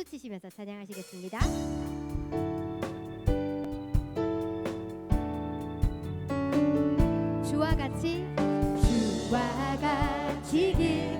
박수 치시면서 찬양하시겠습니다. 주와 같이 주와 같이 길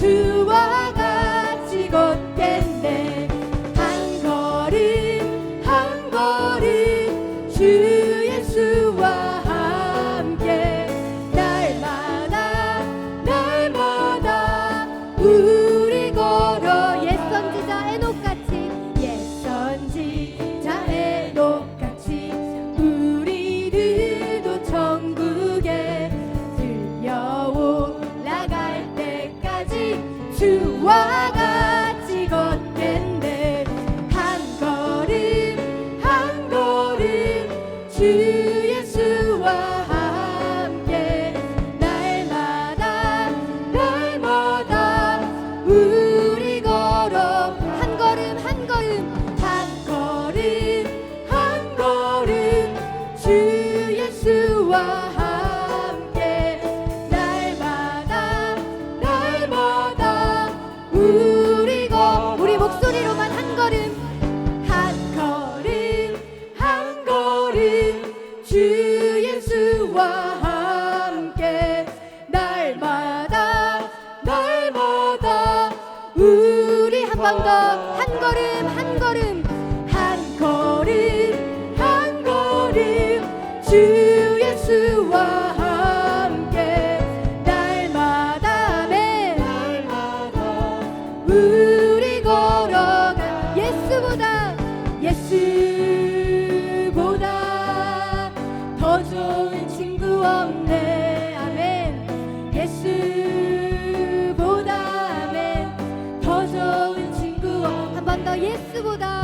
to fire. 예스보다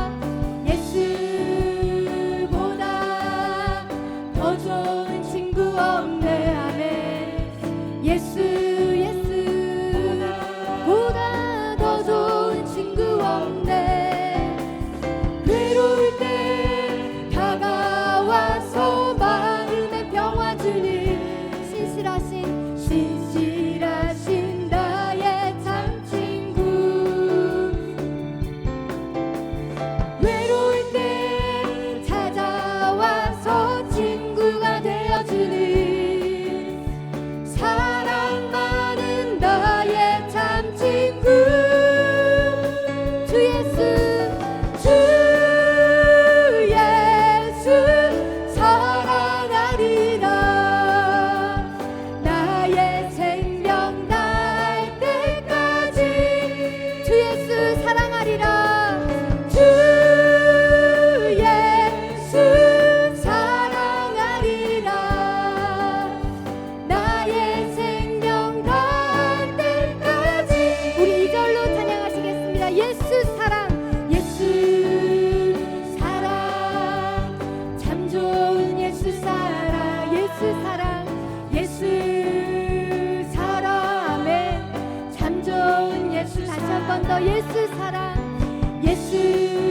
예수 사랑 예수.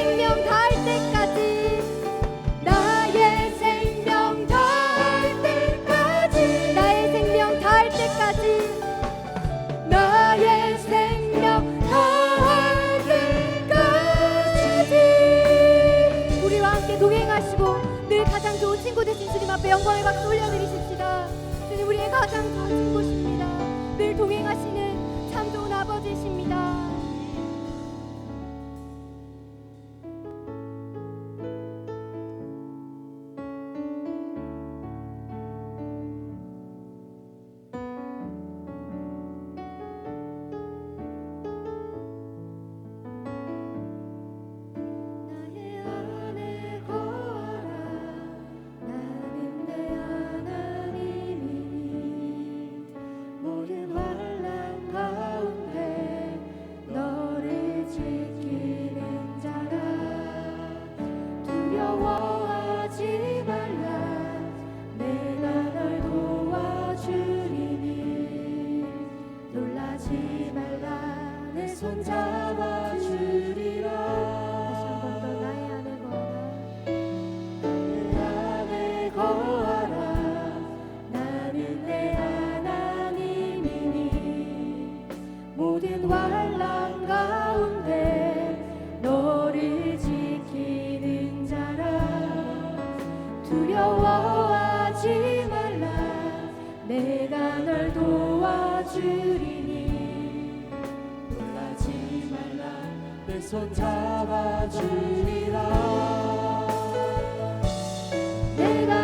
생명 닿을 때까지 나의 생명 닿을 때까지 나의 생명 닿을 때까지 나의 생명 닿을 때까지. 우리와 함께 동행하시고 늘 가장 좋은 친구 되신 주님 앞에 영광의 박수 올려드리십시다. 주님 우리의 가장 좋은 친구십니다. 늘 동행하시 손잡아주리라. 내가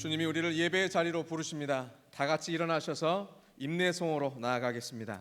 주님이 우리를 예배의 자리로 부르십니다. 다 같이 일어나셔서 임내송으로 나아가겠습니다.